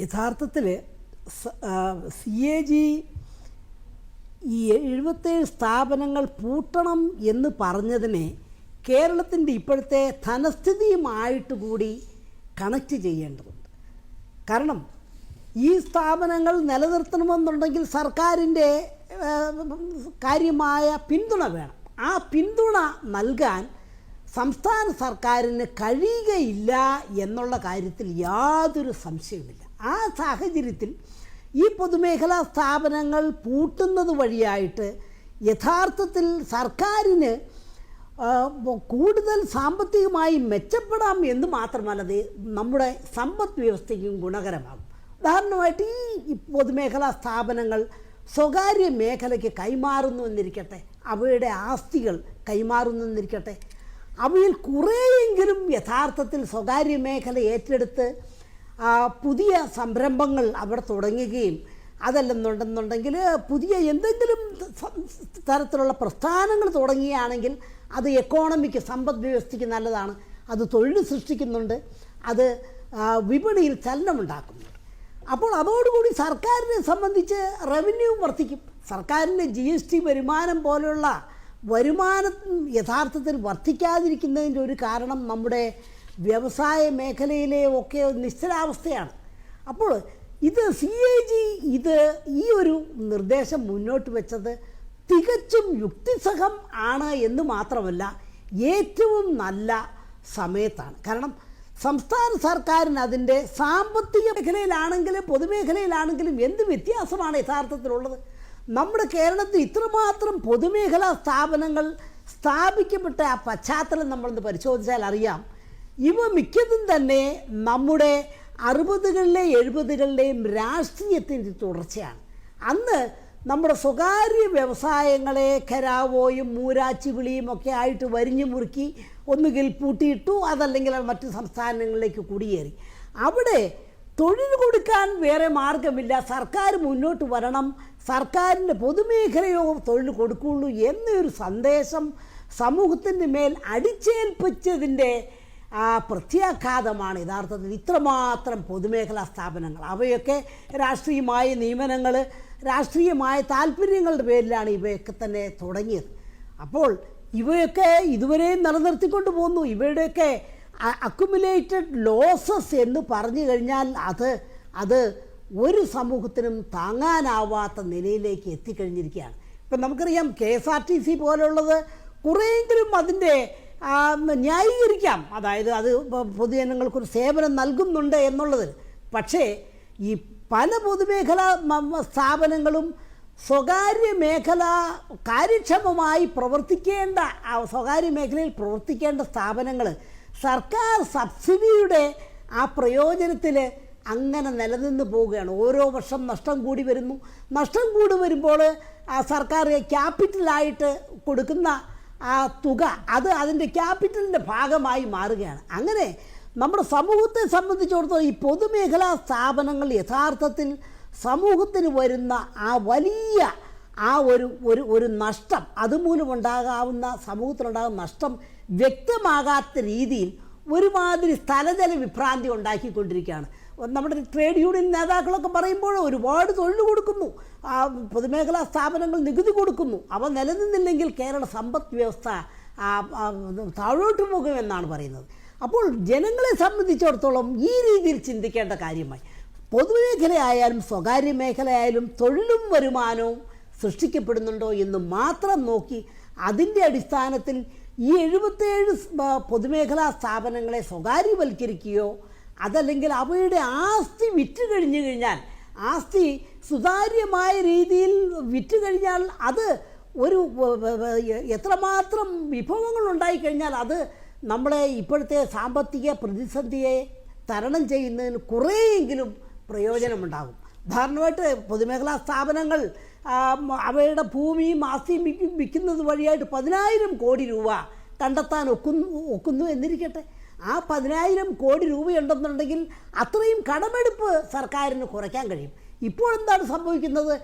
യഥാർത്ഥത്തിൽ C A G ഈ എഴുപത്തേഴ് സ്ഥാപനങ്ങൾ പൂട്ടണം എന്ന് പറഞ്ഞതിനെ കേരളത്തിന്റെ ഇപ്പോഴത്തെ ധനസ്ഥിതിയുമായിട്ട് കൂടി കണക്റ്റ് ചെയ്യേണ്ടതുണ്ട്. കാരണം ഈ സ്ഥാപനങ്ങൾ നിലനിർത്തണമെന്നുണ്ടെങ്കിൽ സർക്കാരിന്റെ കാര്യമായ പിന്തുണ വേണം. ആ പിന്തുണ നൽകാൻ സംസ്ഥാന സർക്കാരിന് കഴിയുകയില്ല എന്നുള്ള കാര്യത്തിൽ യാതൊരു സംശയവുമില്ല. ആ സാഹചര്യത്തിൽ ഈ പൊതുമേഖലാ സ്ഥാപനങ്ങൾ പൂട്ടുന്നത് വഴിയായിട്ട് യഥാർത്ഥത്തിൽ സർക്കാരിന് കൂടുതൽ സാമ്പത്തികമായി മെച്ചപ്പെടാം എന്ന് മാത്രമല്ല നമ്മുടെ സമ്പദ് വ്യവസ്ഥയ്ക്കും ഗുണകരമാകും. ഉദാഹരണമായിട്ട് ഈ പൊതുമേഖലാ സ്ഥാപനങ്ങൾ സ്വകാര്യ മേഖലയ്ക്ക് കൈമാറുന്നു എന്നിരിക്കട്ടെ അവയുടെ ആസ്തികൾ കൈമാറുന്നു എന്നിരിക്കട്ടെ അവയിൽ കുറേയെങ്കിലും യഥാർത്ഥത്തിൽ സ്വകാര്യ മേഖല ഏറ്റെടുത്ത് പുതിയ സംരംഭങ്ങൾ അവിടെ തുടങ്ങുകയും അതല്ലെന്നുണ്ടെന്നുണ്ടെങ്കിൽ പുതിയ എന്തെങ്കിലും തരത്തിലുള്ള പ്രസ്ഥാനങ്ങൾ തുടങ്ങുകയാണെങ്കിൽ അത് എക്കോണമിക്ക് സമ്പദ് വ്യവസ്ഥയ്ക്ക് നല്ലതാണ്. അത് തൊഴിൽ സൃഷ്ടിക്കുന്നുണ്ട്. അത് വിപണിയിൽ ചലനമുണ്ടാക്കുന്നുണ്ട് അപ്പോൾ അതോടുകൂടി സർക്കാരിനെ സംബന്ധിച്ച് റവന്യൂ വർദ്ധിക്കും. സർക്കാരിന്റെ ജി എസ് ടി വരുമാനം പോലെയുള്ള വരുമാനം യഥാർത്ഥത്തിൽ വർദ്ധിക്കാതിരിക്കുന്നതിന്റെ ഒരു കാരണം നമ്മുടെ വ്യവസായ മേഖലയിലെ ഒക്കെ നിശ്ചലാവസ്ഥയാണ്. അപ്പോൾ ഇത് സി എ ജി ഇത് ഈ ഒരു നിർദ്ദേശം മുന്നോട്ട് വെച്ചത് തികച്ചും യുക്തിസഹം ആണ് എന്ന് മാത്രമല്ല ഏറ്റവും നല്ല സമയത്താണ്. കാരണം സംസ്ഥാന സർക്കാരിന് അതിന്റെ സാമ്പത്തിക മേഖലയിലാണെങ്കിലും പൊതുമേഖലയിലാണെങ്കിലും എന്ത് വ്യത്യാസമാണ് യഥാർത്ഥത്തിലുള്ളത്? നമ്മുടെ കേരളത്തിൽ ഇത്രമാത്രം പൊതുമേഖലാ സ്ഥാപനങ്ങൾ സ്ഥാപിക്കപ്പെട്ട ആ പശ്ചാത്തലം നമ്മളൊന്ന് പരിശോധിച്ചാൽ അറിയാം. ഇവ മിക്കതും തന്നെ നമ്മുടെ അറുപതുകളിലെ എഴുപതുകളിലെയും രാഷ്ട്രീയത്തിന്റെ തുടർച്ചയാണ്. അന്ന് നമ്മുടെ സ്വകാര്യ വ്യവസായങ്ങളെ കരാവോയും മൂരാച്ചി വിളിയും ഒക്കെ ആയിട്ട് വരിഞ്ഞു മുറുക്കി ഒന്നുകിൽ പൂട്ടിയിട്ടു അതല്ലെങ്കിൽ മറ്റ് സംസ്ഥാനങ്ങളിലേക്ക് കുടിയേറി. അവിടെ തൊഴിൽ കൊടുക്കാൻ വേറെ മാർഗമില്ല. സർക്കാർ മുന്നോട്ട് വരണം. സർക്കാരിന്റെ പൊതുമേഖലയോ തൊഴിൽ കൊടുക്കുകയുള്ളൂ എന്നൊരു സന്ദേശം സമൂഹത്തിന്റെ മേൽ അടിച്ചേൽപ്പിച്ചതിന്റെ ആ പ്രത്യാഘാതമാണ് യഥാർത്ഥത്തിൽ ഇത്രമാത്രം പൊതുമേഖലാ സ്ഥാപനങ്ങൾ. അവയൊക്കെ രാഷ്ട്രീയമായ നിയമനങ്ങൾ രാഷ്ട്രീയമായ താല്പര്യങ്ങളുടെ പേരിലാണ് ഇവയൊക്കെ തന്നെ തുടങ്ങിയത്. അപ്പോൾ ഇവയൊക്കെ ഇതുവരെയും നിലനിർത്തിക്കൊണ്ട് പോകുന്നു. ഇവയുടെയൊക്കെ അക്കുമുലേറ്റഡ് ലോസസ് എന്ന് പറഞ്ഞു കഴിഞ്ഞാൽ അത് അത് ഒരു സമൂഹത്തിനും താങ്ങാനാവാത്ത നിലയിലേക്ക് എത്തിക്കഴിഞ്ഞിരിക്കുകയാണ്. ഇപ്പം നമുക്കറിയാം K S R T C പോലുള്ളത് കുറേയെങ്കിലും അതിന്റെ ന്യായീകരിക്കാം. അതായത് അത് പൊതുജനങ്ങൾക്കൊരു സേവനം നൽകുന്നുണ്ട് എന്നുള്ളത് പക്ഷേ ഈ പല പൊതുമേഖലാ സ്ഥാപനങ്ങളും സ്വകാര്യ മേഖല കാര്യക്ഷമമായി പ്രവർത്തിക്കേണ്ട സ്വകാര്യ മേഖലയിൽ പ്രവർത്തിക്കേണ്ട സ്ഥാപനങ്ങൾ സർക്കാർ സബ്സിഡിയുടെ ആ പ്രയോജനത്തിൽ അങ്ങനെ നിലനിന്ന് പോവുകയാണ്. ഓരോ വർഷം നഷ്ടം കൂടി വരുന്നു. നഷ്ടം കൂടി വരുമ്പോൾ സർക്കാർ ക്യാപിറ്റലായിട്ട് കൊടുക്കുന്ന ആ തുക അത് അതിന്റെ ക്യാപിറ്റലിന്റെ ഭാഗമായി മാറുകയാണ്. അങ്ങനെ നമ്മുടെ സമൂഹത്തെ സംബന്ധിച്ചിടത്തോളം ഈ പൊതുമേഖലാ സ്ഥാപനങ്ങൾ യഥാർത്ഥത്തിൽ സമൂഹത്തിന് വരുന്ന ആ വലിയ ആ ഒരു ഒരു ഒരു നഷ്ടം അതുമൂലം ഉണ്ടാകാവുന്ന സമൂഹത്തിനുണ്ടാകുന്ന നഷ്ടം വ്യക്തമാകാത്ത രീതിയിൽ ഒരുമാതിരി സ്ഥലജല വിഭ്രാന്തി ഉണ്ടാക്കിക്കൊണ്ടിരിക്കുകയാണ്. നമ്മുടെ ട്രേഡ് യൂണിയൻ നേതാക്കളൊക്കെ പറയുമ്പോൾ ഒരുപാട് തൊഴിൽ കൊടുക്കുന്നു. പൊതുമേഖലാ സ്ഥാപനങ്ങൾ നികുതി കൊടുക്കുന്നു. അവ നിലനിന്നില്ലെങ്കിൽ കേരള സമ്പദ് വ്യവസ്ഥ താഴോട്ട് പോകുമെന്നാണ് പറയുന്നത്. അപ്പോൾ ജനങ്ങളെ സംബന്ധിച്ചിടത്തോളം ഈ രീതിയിൽ ചിന്തിക്കേണ്ട കാര്യമായി. പൊതുമേഖലയായാലും സ്വകാര്യ മേഖലയായാലും തൊഴിലും വരുമാനവും സൃഷ്ടിക്കപ്പെടുന്നുണ്ടോ എന്ന് മാത്രം നോക്കി അതിന്റെ അടിസ്ഥാനത്തിൽ ഈ എഴുപത്തേഴ് പൊതുമേഖലാ സ്ഥാപനങ്ങളെ സ്വകാര്യവൽക്കരിക്കുകയോ അതല്ലെങ്കിൽ അവയുടെ ആസ്തി വിറ്റ് കഴിഞ്ഞു കഴിഞ്ഞാൽ ആസ്തി സുതാര്യമായ രീതിയിൽ വിറ്റ് കഴിഞ്ഞാൽ അത് ഒരു എത്രമാത്രം വിഭവങ്ങൾ ഉണ്ടായിക്കഴിഞ്ഞാൽ അത് നമ്മളെ ഇപ്പോഴത്തെ സാമ്പത്തിക പ്രതിസന്ധിയെ തരണം ചെയ്യുന്നതിന് കുറേയെങ്കിലും പ്രയോജനമുണ്ടാകും. ഉദാഹരണമായിട്ട് പൊതുമേഖലാ സ്ഥാപനങ്ങൾ അവയുടെ ഭൂമിയും ആസ്തിയും വിൽക്കും വിൽക്കുന്നത് വഴിയായിട്ട് പതിനായിരം കോടി രൂപ കണ്ടെത്താൻ ഒക്കുന്നു ഒക്കുന്നു എന്നിരിക്കട്ടെ. ആ പതിനായിരം കോടി രൂപയുണ്ടെന്നുണ്ടെങ്കിൽ അത്രയും കടമെടുപ്പ് സർക്കാരിന് കുറയ്ക്കാൻ കഴിയും. ഇപ്പോൾ എന്താണ് സംഭവിക്കുന്നത്?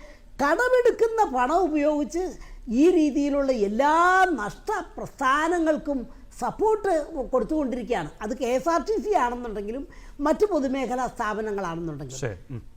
കടമെടുക്കുന്ന പണം ഉപയോഗിച്ച് ഈ രീതിയിലുള്ള എല്ലാ നഷ്ട പ്രസ്ഥാനങ്ങൾക്കും സപ്പോർട്ട് കൊടുത്തുകൊണ്ടിരിക്കുകയാണ്. അത് K S R T C ആണെന്നുണ്ടെങ്കിലും മറ്റ് പൊതുമേഖലാ സ്ഥാപനങ്ങളാണെന്നുണ്ടെങ്കിലും.